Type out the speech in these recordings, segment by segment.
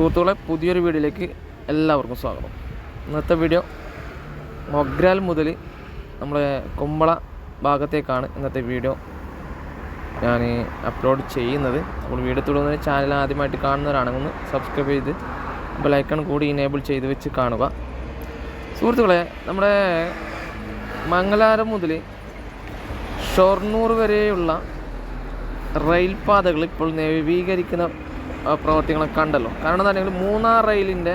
സുഹൃത്തുക്കളെ പുതിയൊരു വീഡിയോയിലേക്ക് എല്ലാവർക്കും സ്വാഗതം. ഇന്നത്തെ വീഡിയോ മൊഗ്രാൽ മുതൽ നമ്മുടെ കുമ്പള ഭാഗത്തേക്കാണ് ഇന്നത്തെ വീഡിയോ ഞാൻ അപ്ലോഡ് ചെയ്യുന്നത്. അപ്പോൾ വീഡിയോ തുടങ്ങുന്ന ചാനൽ ആദ്യമായിട്ട് കാണുന്നവരാണെങ്കിൽ ഒന്ന് സബ്സ്ക്രൈബ് ചെയ്ത് ബെലൈക്കൺ കൂടി ഇനേബിൾ ചെയ്ത് വെച്ച് കാണുക. സുഹൃത്തുക്കളെ നമ്മുടെ മംഗലാരം മുതൽ ഷൊർണൂർ വരെയുള്ള റെയിൽ പാതകൾ ഇപ്പോൾ നവീകരിക്കുന്ന പ്രവർത്തികളൊക്കെ കണ്ടല്ലോ. കാരണം എന്താ പറഞ്ഞാൽ മൂന്നാർ റെയിലിന്റെ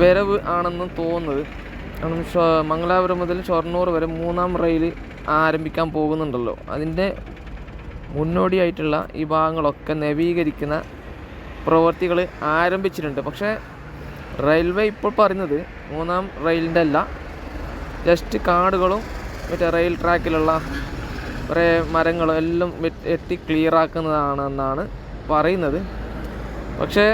വരവ് ആണെന്ന് തോന്നുന്നത്. മംഗലാപുരം മുതൽ ഷൊർണൂർ വരെ മൂന്നാം റെയിൽ ആരംഭിക്കാൻ പോകുന്നുണ്ടല്ലോ. അതിന്റെ മുന്നോടിയായിട്ടുള്ള ഈ ഭാഗങ്ങളൊക്കെ നവീകരിക്കുന്ന പ്രവർത്തികൾ ആരംഭിച്ചിട്ടുണ്ട്. പക്ഷേ റെയിൽവേ ഇപ്പോൾ പറയുന്നത് മൂന്നാം റെയിലിന്റെ അല്ല. ജസ്റ്റ് കാടുകളും മറ്റേ റെയിൽ ട്രാക്കിലുള്ള കുറേ മരങ്ങളും എല്ലാം എത്തി ക്ലിയർ ആക്കുന്നതാണെന്നാണ് പറയുന്നത്. പക്ഷേ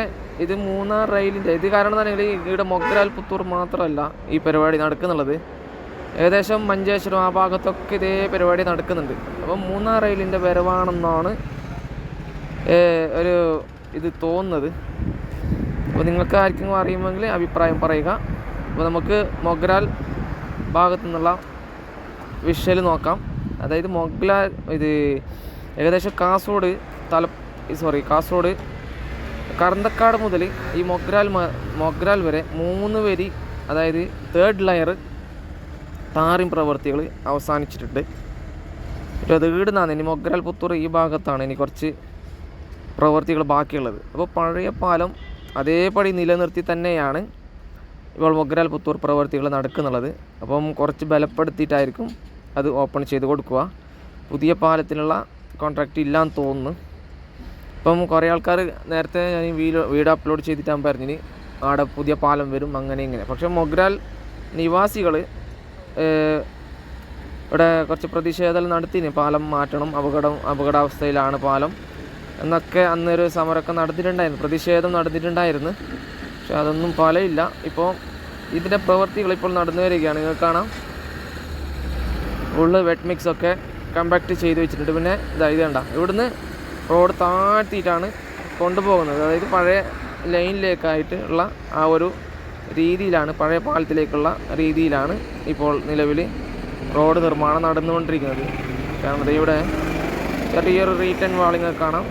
ഇത് മൂന്നാർ റെയിലിന്റെ ഇത് കാരണം തന്നെ ഇവിടെ മൊഗ്രാൽ പുത്തൂർ മാത്രമല്ല ഈ പരിപാടി നടക്കുന്നുള്ളത്. ഏകദേശം മഞ്ചേശ്വരം ആ ഭാഗത്തൊക്കെ ഇതേ പരിപാടി നടക്കുന്നുണ്ട്. അപ്പം മൂന്നാർ റെയിലിന്റെ വരവാണെന്നാണ് ഒരു ഇത് തോന്നുന്നത്. അപ്പോൾ നിങ്ങൾക്ക് ആർക്കെങ്കിലും അറിയുമെങ്കിൽ അഭിപ്രായം പറയുക. അപ്പോൾ നമുക്ക് മൊഗ്രാൽ ഭാഗത്തു നിന്നുള്ള വിഷ്വൽ നോക്കാം. അതായത് മൊഗ്ല ഇത് ഏകദേശം കാസർഗോഡ് തല സോറി കാസർഗോഡ് കറന്തക്കാട് മുതൽ ഈ മൊഗ്രാൽ മൊഗ്രാൽ വരെ മൂന്ന് വരി അതായത് തേർഡ് ലെയർ ടാറിങ് പ്രവൃത്തികൾ അവസാനിച്ചിട്ടുണ്ട്. ഈടുന്നാണ്. ഇനി മൊഗ്രാൽ പുത്തൂർ ഈ ഭാഗത്താണ് ഇനി കുറച്ച് പ്രവൃത്തികൾ ബാക്കിയുള്ളത്. അപ്പോൾ പഴയ പാലം അതേപടി നിലനിർത്തി തന്നെയാണ് ഇപ്പോൾ മൊഗ്രാൽ പുത്തൂർ പ്രവൃത്തികൾ നടക്കുന്നുള്ളത്. അപ്പം കുറച്ച് ബലപ്പെടുത്തിയിട്ടായിരിക്കും അത് ഓപ്പൺ ചെയ്ത് കൊടുക്കുക. പുതിയ പാലത്തിനുള്ള കോൺട്രാക്റ്റ് ഇല്ലാന്ന് തോന്നുന്നു. ഇപ്പം കുറേ ആൾക്കാർ നേരത്തെ ഞാൻ വീഡിയോ വീഡിയോ അപ്ലോഡ് ചെയ്തിട്ടാകുമ്പോൾ പറഞ്ഞിന് ആടെ പുതിയ പാലം വരും അങ്ങനെ ഇങ്ങനെ. പക്ഷേ മൊഗ്രാൽ നിവാസികൾ ഇവിടെ കുറച്ച് പ്രതിഷേധം നടത്തിന്. പാലം മാറ്റണം അപകടം അപകടാവസ്ഥയിലാണ് പാലം. എന്നൊക്കെ അന്നൊരു സമരമൊക്കെ നടത്തിയിട്ടുണ്ടായിരുന്നു. പ്രതിഷേധം നടത്തിയിട്ടുണ്ടായിരുന്നു പക്ഷെ അതൊന്നും ഫലമില്ല. ഇപ്പോൾ ഇതിന്റെ പ്രവൃത്തികൾ ഇപ്പോൾ നടന്നു വരികയാണ്. നിങ്ങൾക്ക് കാണാം. ഫുള്ള് വെറ്റ് മിക്സൊക്കെ കമ്പാക്ട് ചെയ്ത് വെച്ചിട്ടുണ്ട്. പിന്നെ ഇതാ കണ്ട ഇവിടുന്ന് റോഡ് താഴ്ത്തിയിട്ടാണ് കൊണ്ടുപോകുന്നത്. അതായത് പഴയ ലൈനിലേക്കായിട്ട് ഉള്ള ആ ഒരു രീതിയിലാണ് പഴയ പാലത്തിലേക്കുള്ള രീതിയിലാണ് ഇപ്പോൾ നിലവിൽ റോഡ് നിർമ്മാണം നടന്നുകൊണ്ടിരിക്കുന്നത്. കാരണം ഇവിടെ ചെറിയൊരു റീറ്റൺ വാളിങ് കാണാം.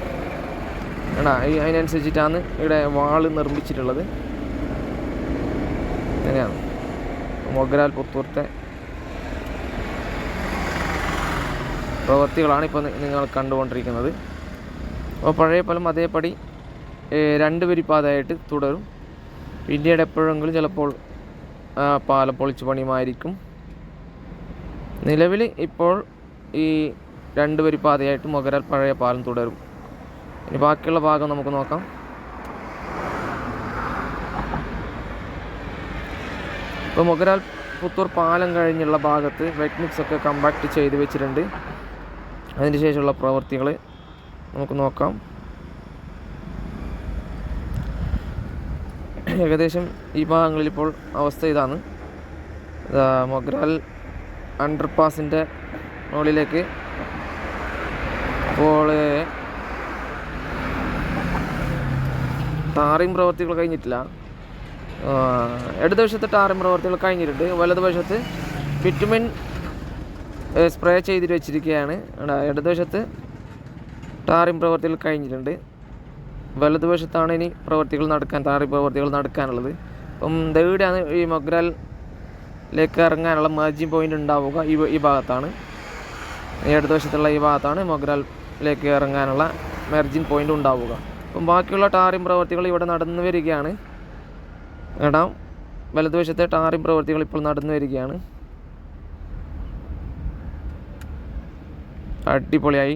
എടാ അതിനനുസരിച്ചിട്ടാണ് ഇവിടെ വാൾ നിർമ്മിച്ചിട്ടുള്ളത്. അങ്ങനെയാണ് മൊഗ്രാൽ പുത്തൂർത്തെ പ്രവൃത്തികളാണ് ഇപ്പോൾ നിങ്ങൾ കണ്ടുകൊണ്ടിരിക്കുന്നത്. അപ്പോൾ പഴയ പാലം അതേപടി രണ്ട് വരി പാതയായിട്ട് തുടരും. പിന്നീട് എപ്പോഴെങ്കിലും ചിലപ്പോൾ പാലം പൊളിച്ചു പണിയുമായിരിക്കും. നിലവിൽ ഇപ്പോൾ ഈ രണ്ട് വരി പാതയായിട്ട് മൊഗരാൽ പഴയ പാലം തുടരും. ഇനി ബാക്കിയുള്ള ഭാഗം നമുക്ക് നോക്കാം. ഇപ്പോൾ മൊഗരാൽ പുത്തൂർ പാലം കഴിഞ്ഞുള്ള ഭാഗത്ത് വെറ്റ്മിക്സ് ഒക്കെ കമ്പാക്ട് ചെയ്ത് വെച്ചിട്ടുണ്ട്. അതിന് ശേഷമുള്ള പ്രവൃത്തികൾ നമുക്ക് നോക്കാം. ഏകദേശം ഈ ഭാഗങ്ങളിൽ ഇപ്പോൾ അവസ്ഥ ഇതാണ്. മൊഗ്രാൽ മൊഗ്രാൽ അണ്ടർപാസിന്റെ മുകളിലേക്ക്. ഇപ്പോൾ ടാറിംഗ് പ്രവർത്തികൾ കഴിഞ്ഞിട്ടില്ല. ഇടതുവശത്ത് ടാറിംഗ് പ്രവർത്തികൾ കഴിഞ്ഞിട്ടുണ്ട്. വലതുവശത്ത് ബിറ്റുമിൻ സ്പ്രേ ചെയ്തിട്ട് വെച്ചിരിക്കുകയാണ്. ഇടതുവശത്ത് ടാറിങ് പ്രവർത്തികൾ കഴിഞ്ഞിട്ടുണ്ട്. വലതുവശത്താണ് ഇനി പ്രവർത്തികൾ നടക്കാൻ ടാറിങ് പ്രവർത്തികൾ നടക്കാനുള്ളത്. അപ്പം ഇവിടെയാണ് ഈ മൊഗ്രാലിലേക്ക് ഇറങ്ങാനുള്ള മർജിൻ പോയിന്റ് ഉണ്ടാവുക ഈ ഈ ഭാഗത്താണ്. ഈ ഇടതുവശത്തുള്ള ഈ ഭാഗത്താണ് മൊഗ്രാലിലേക്ക് ഇറങ്ങാനുള്ള മെർജിൻ പോയിന്റ് ഉണ്ടാവുക. അപ്പം ബാക്കിയുള്ള ടാറിം പ്രവർത്തികൾ ഇവിടെ നടന്നു വരികയാണ്. ഇടാം വലതുവശത്തെ ടാറിം പ്രവർത്തികൾ ഇപ്പോൾ നടന്നു വരികയാണ്. അടിപൊളിയായി.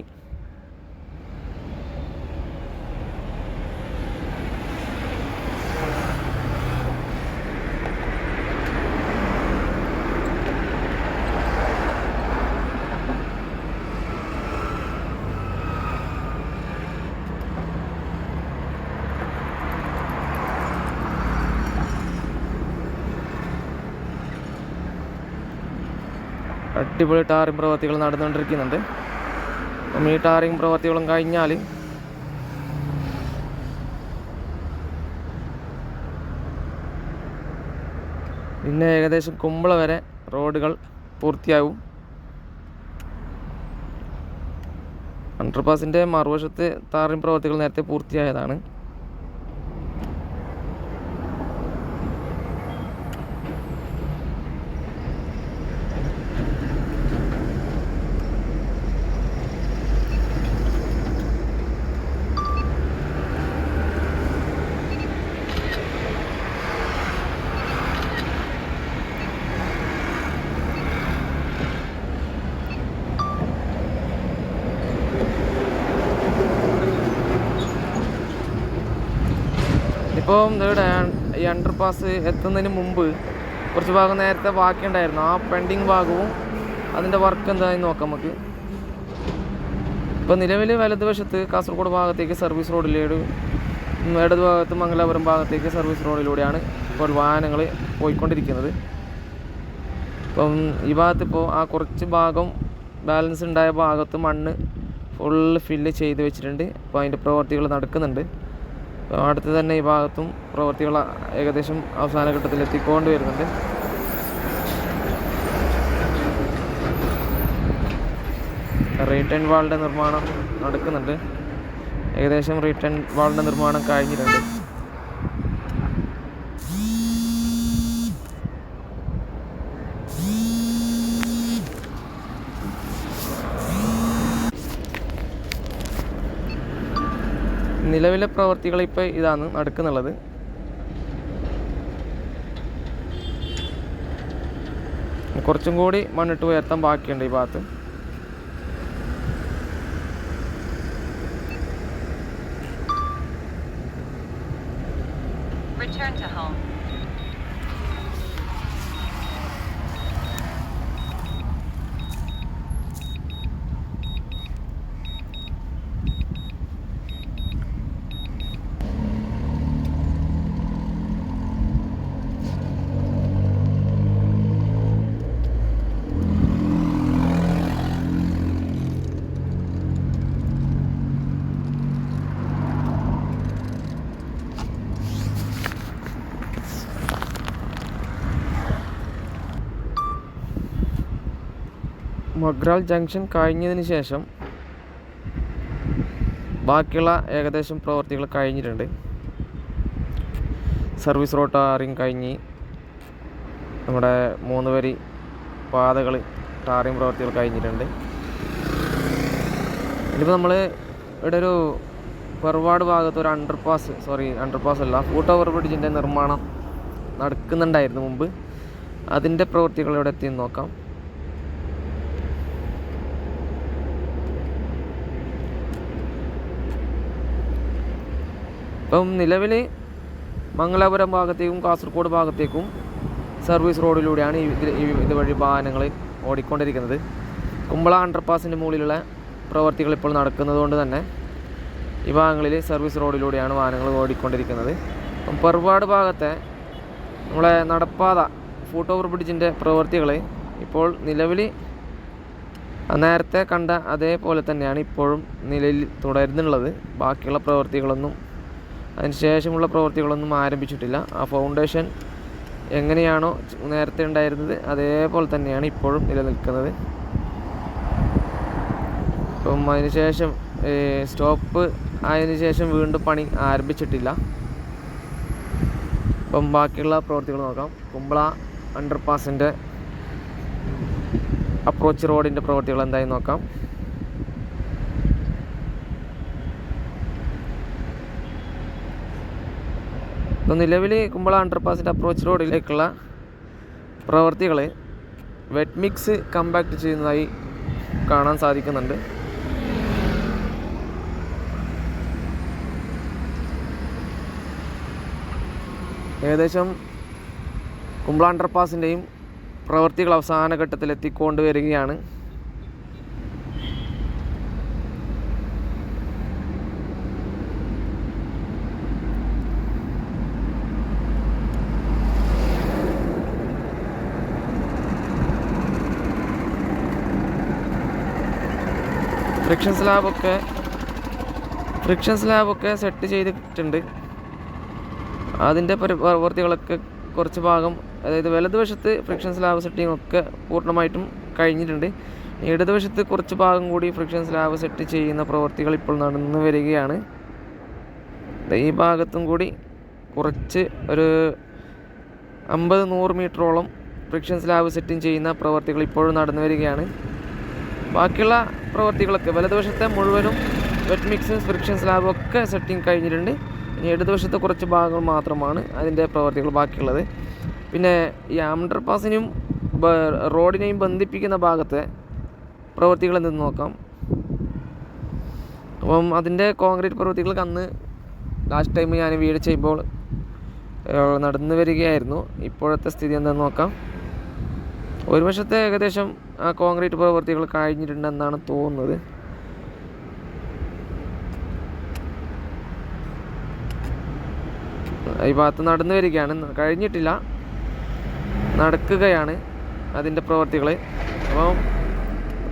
അടിപൊളി ടാറിംഗ് പ്രവൃത്തികൾ നടന്നുകൊണ്ടിരിക്കുന്നുണ്ട്. അപ്പം ഈ ടാറിംഗ് പ്രവൃത്തികളും കഴിഞ്ഞാൽ പിന്നെ ഏകദേശം കുമ്പള വരെ റോഡുകൾ പൂർത്തിയാവും. അണ്ടർപാസിന്റെ മറുവശത്ത് താറിൻ പ്രവൃത്തികൾ നേരത്തെ പൂർത്തിയായതാണ്. ഇപ്പം ഇവിടെ ഈ അണ്ടർ പാസ് എത്തുന്നതിന് മുമ്പ് കുറച്ച് ഭാഗം നേരത്തെ ബാക്കിയുണ്ടായിരുന്നു. ആ പെൻഡിങ് ഭാഗവും അതിന്റെ വർക്ക് എന്താണെന്ന് നോക്കാം നമുക്ക്. ഇപ്പോൾ നിലവിൽ വലതുവശത്ത് കാസർഗോഡ് ഭാഗത്തേക്ക് സർവീസ് റോഡിലൂടെ ഇടത് ഭാഗത്ത് മംഗലാപുരം ഭാഗത്തേക്ക് സർവീസ് റോഡിലൂടെയാണ് ഇപ്പോൾ വാഹനങ്ങൾ പോയിക്കൊണ്ടിരിക്കുന്നത്. ഇപ്പം ഈ ഭാഗത്ത് ഇപ്പോൾ ആ കുറച്ച് ഭാഗം ബാലൻസ് ഉണ്ടായ ഭാഗത്ത് മണ്ണ് ഫുള്ള് ഫില്ല് ചെയ്ത് വെച്ചിട്ടുണ്ട്. അപ്പോൾ അതിന്റെ പ്രവർത്തികൾ നടക്കുന്നുണ്ട്. അടുത്ത് തന്നെ ഈ ഭാഗത്തും പ്രവൃത്തികൾ ഏകദേശം അവസാന ഘട്ടത്തിൽ എത്തിക്കൊണ്ട് വരുന്നുണ്ട്. റീട്ടേൺ വാളിന്റെ നിർമ്മാണം നടക്കുന്നുണ്ട്. ഏകദേശം റീട്ടേൺ വാളിന്റെ നിർമ്മാണം കഴിഞ്ഞിട്ടുണ്ട്. നിലവിലെ പ്രവർത്തികൾ ഇപ്പോൾ ഇതാണ് നടക്കുന്നുള്ളത് കുറച്ചും കൂടി മണ്ണിട്ട് ഉയർത്താൻ ബാക്കിയുണ്ട് ഈ ഭാഗത്ത് Return to home. Mogral junction കഴിഞ്ഞതിന് ശേഷം ബാക്കിയുള്ള ഏകദേശം പ്രവർത്തികൾ കഴിഞ്ഞിട്ടുണ്ട്. സർവീസ് റോഡ് ടാറിങ് കഴിഞ്ഞ് നമ്മുടെ മൂന്ന് വരി പാതകൾ ടാറിങ് പ്രവർത്തികൾ കഴിഞ്ഞിട്ടുണ്ട്. ഇനിയിപ്പോൾ നമ്മൾ ഇവിടെ ഒരു പെർവാട് ഭാഗത്ത് ഒരു അണ്ടർ പാസ് സോറി അണ്ടർപാസ് അല്ല ഫൂട്ട് ഓവർ ബ്രിഡ്ജിന്റെ നിർമ്മാണം നടക്കുന്നുണ്ടായിരുന്നു മുമ്പ്. അതിന്റെ പ്രവൃത്തികൾ ഇവിടെ എത്തി നോക്കാം. ഇപ്പം നിലവിൽ മംഗലാപുരം ഭാഗത്തേക്കും കാസർഗോഡ് ഭാഗത്തേക്കും സർവീസ് റോഡിലൂടെയാണ് ഇതുവഴി വാഹനങ്ങൾ ഓടിക്കൊണ്ടിരിക്കുന്നത്. കുമ്പള അണ്ടർപാസിന്റെ മുകളിലുള്ള പ്രവർത്തികൾ ഇപ്പോൾ നടക്കുന്നത് കൊണ്ട് തന്നെ ഈ ഭാഗങ്ങളിൽ സർവീസ് റോഡിലൂടെയാണ് വാഹനങ്ങൾ ഓടിക്കൊണ്ടിരിക്കുന്നത്. അപ്പം പെർവാട് ഭാഗത്തെ നമ്മളെ നടപ്പാത ഫൂട്ട് ഓവർ ബ്രിഡ്ജിന്റെ പ്രവർത്തികൾ ഇപ്പോൾ നിലവിൽ നേരത്തെ കണ്ട അതേപോലെ തന്നെയാണ് ഇപ്പോഴും നിലയിൽ തുടരുന്നുള്ളത്. ബാക്കിയുള്ള പ്രവർത്തികളൊന്നും അതിന് പ്രവൃത്തികളൊന്നും ആരംഭിച്ചിട്ടില്ല. ആ ഫൗണ്ടേഷൻ എങ്ങനെയാണോ നേരത്തെ ഉണ്ടായിരുന്നത് അതേപോലെ തന്നെയാണ് ഇപ്പോഴും നിലനിൽക്കുന്നത്. ഇപ്പം അതിനുശേഷം സ്റ്റോപ്പ് ആയതിനു ശേഷം വീണ്ടും പണി ആരംഭിച്ചിട്ടില്ല. ഇപ്പം ബാക്കിയുള്ള പ്രവൃത്തികൾ നോക്കാം. കുമ്പള അണ്ടർപാസിന്റെ അപ്രോച്ച് റോഡിന്റെ പ്രവൃത്തികൾ എന്തായി നോക്കാം. ഇപ്പോൾ നിലവിൽ കുമ്പള അണ്ടർപാസിന്റെ അപ്രോച്ച് റോഡിലേക്കുള്ള പ്രവർത്തികൾ വെറ്റ് മിക്സ് കമ്പാക്ട് ചെയ്യുന്നതായി കാണാൻ സാധിക്കുന്നുണ്ട്. ഏകദേശം കുമ്പള അണ്ടർപാസിന്റെയും പ്രവർത്തികൾ അവസാന ഘട്ടത്തിൽ എത്തിക്കൊണ്ട് വരികയാണ് ഫ്രിക്ഷൻ സ്ലാബൊക്കെ ഫ്രിക്ഷൻ സ്ലാബൊക്കെ സെറ്റ് ചെയ്തിട്ടുണ്ട്. അതിന്റെ പരി- പ്രവൃത്തികളൊക്കെ കുറച്ച് ഭാഗം അതായത് വലതുവശത്ത് ഫ്രിക്ഷൻ സ്ലാബ് സെറ്റിംഗ് ഒക്കെ പൂർണമായിട്ടും കഴിഞ്ഞിട്ടുണ്ട്. ഇടതുവശത്ത് കുറച്ച് ഭാഗം കൂടി ഫ്രിക്ഷൻ സ്ലാബ് സെറ്റ് ചെയ്യുന്ന പ്രവൃത്തികൾ ഇപ്പോൾ നടന്നു വരികയാണ്. ഈ ഭാഗത്തും കൂടി കുറച്ച് ഒരു അമ്പത് നൂറ് മീറ്ററോളം ഫ്രിക്ഷൻ സ്ലാബ് സെറ്റിംഗ് ചെയ്യുന്ന പ്രവൃത്തികൾ ഇപ്പോഴും നടന്നു വരികയാണ്. ബാക്കിയുള്ള പ്രവൃത്തികളൊക്കെ വലതുവശത്തെ മുഴുവനും വെറ്റ് മിക്സും ഫ്രിക്ഷൻ സ്ലാബും ഒക്കെ സെറ്റിംഗ് കഴിഞ്ഞിട്ടുണ്ട്. ഇനി ഇടതുവശത്തെ കുറച്ച് ഭാഗങ്ങൾ മാത്രമാണ് അതിന്റെ പ്രവൃത്തികൾ ബാക്കിയുള്ളത്. പിന്നെ ഈ ആംഡർ പാസിനെയും റോഡിനെയും ബന്ധിപ്പിക്കുന്ന ഭാഗത്തെ പ്രവൃത്തികൾ എന്തെന്ന് നോക്കാം. അപ്പം അതിന്റെ കോൺക്രീറ്റ് പ്രവൃത്തികൾക്ക് അന്ന് ലാസ്റ്റ് ടൈം ഞാൻ വീട് ചെയ്യുമ്പോൾ നടന്നു വരികയായിരുന്നു. ഇപ്പോഴത്തെ സ്ഥിതി എന്താണെന്ന് നോക്കാം. ഒരു വശത്തെ ഏകദേശം ആ കോൺക്രീറ്റ് പ്രവൃത്തികൾ കഴിഞ്ഞിട്ടുണ്ടെന്നാണ് തോന്നുന്നത്. ഈ ഭാഗത്ത് നടന്നു വരികയാണ്. കഴിഞ്ഞിട്ടില്ല. നടക്കുകയാണ് അതിന്റെ പ്രവൃത്തികൾ. അപ്പം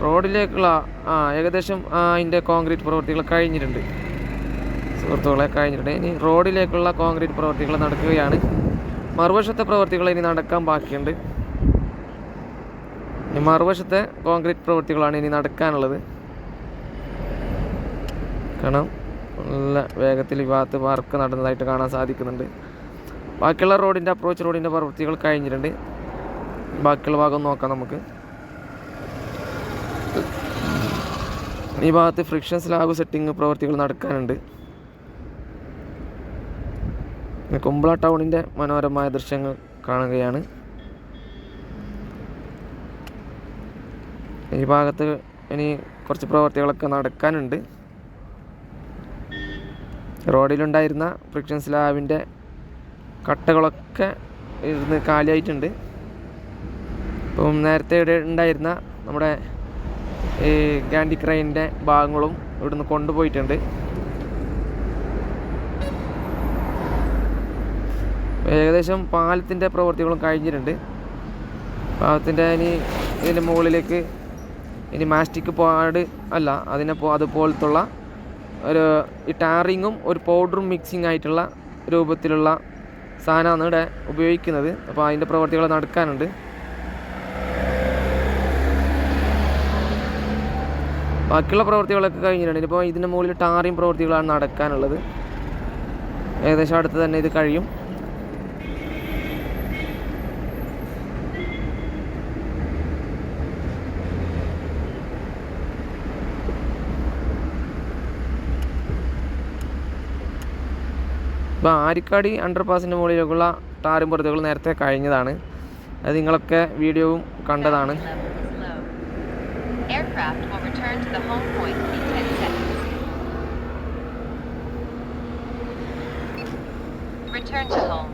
റോഡിലേക്കുള്ള ആ ഏകദേശം അതിന്റെ കോൺക്രീറ്റ് പ്രവൃത്തികൾ കഴിഞ്ഞിട്ടുണ്ട്. സുഹൃത്തുക്കളെ കഴിഞ്ഞിട്ടുണ്ട്. ഇനി റോഡിലേക്കുള്ള കോൺക്രീറ്റ് പ്രവൃത്തികൾ നടക്കുകയാണ്. മറുവശത്തെ പ്രവൃത്തികൾ ഇനി നടക്കാൻ ബാക്കിയുണ്ട്. മറുവശത്തെ കോൺക്രീറ്റ് പ്രവൃത്തികളാണ് ഇനി നടക്കാനുള്ളത്. കാരണം നല്ല വേഗത്തിൽ ഈ ഭാഗത്ത് വർക്ക് നടന്നതായിട്ട് കാണാൻ സാധിക്കുന്നുണ്ട്. ബാക്കിയുള്ള റോഡിന്റെ അപ്രോച്ച് റോഡിന്റെ പ്രവൃത്തികൾ കഴിഞ്ഞിട്ടുണ്ട്. ബാക്കിയുള്ള ഭാഗം നോക്കാം നമുക്ക്. ഈ ഭാഗത്ത് ഫ്രിക്ഷൻ സ്ലാബ് സെറ്റിംഗ് പ്രവൃത്തികൾ നടക്കാനുണ്ട്. കുമ്പള ടൗണിന്റെ മനോഹരമായ ദൃശ്യങ്ങൾ കാണുകയാണ്. ഈ ഭാഗത്ത് ഇനി കുറച്ച് പ്രവർത്തികളൊക്കെ നടക്കാനുണ്ട്. റോഡിലുണ്ടായിരുന്ന ഫ്രിക്ഷൻ സ്ലാബിന്റെ കട്ടകളൊക്കെ ഇരുന്ന് കാലിയായിട്ടുണ്ട്. ഇപ്പം നേരത്തെ ഇവിടെ ഉണ്ടായിരുന്ന നമ്മുടെ ഈ ഗാൻഡി ക്രൈന്റെ ഭാഗങ്ങളും ഇവിടുന്ന് കൊണ്ടുപോയിട്ടുണ്ട്. ഏകദേശം പാലത്തിന്റെ പ്രവൃത്തികളും കഴിഞ്ഞിട്ടുണ്ട്. പാലത്തിന്റെ ഇനി ഇതിന്റെ മുകളിലേക്ക് ഇനി മാസ്റ്റിക് പാഡ് അല്ല അതിനെ അതുപോലത്തുള്ള ഒരു ഈ ടാറിങ്ങും ഒരു പൗഡറും മിക്സിങ് ആയിട്ടുള്ള രൂപത്തിലുള്ള സാധനമാണ് ഇവിടെ ഉപയോഗിക്കുന്നത്. അപ്പോൾ അതിന്റെ പ്രവർത്തികൾ നടക്കാനുണ്ട്. ബാക്കിയുള്ള പ്രവർത്തികളൊക്കെ കഴിഞ്ഞിട്ടുണ്ട്. ഇനിയിപ്പോൾ ഇതിന്റെ മുകളിൽ ടാറിങ് പ്രവർത്തികളാണ് നടക്കാനുള്ളത്. ഏകദേശം അടുത്ത് തന്നെ ഇത് കഴിയും. ഇപ്പോൾ ആരിക്കാടി അണ്ടർ പാസിന്റെ മുകളിലേക്കുള്ള ടാറും പുറത്തുകൾ നേരത്തെ കഴിഞ്ഞതാണ്. അത് നിങ്ങളൊക്കെ വീഡിയോവും കണ്ടതാണ്. Return to home.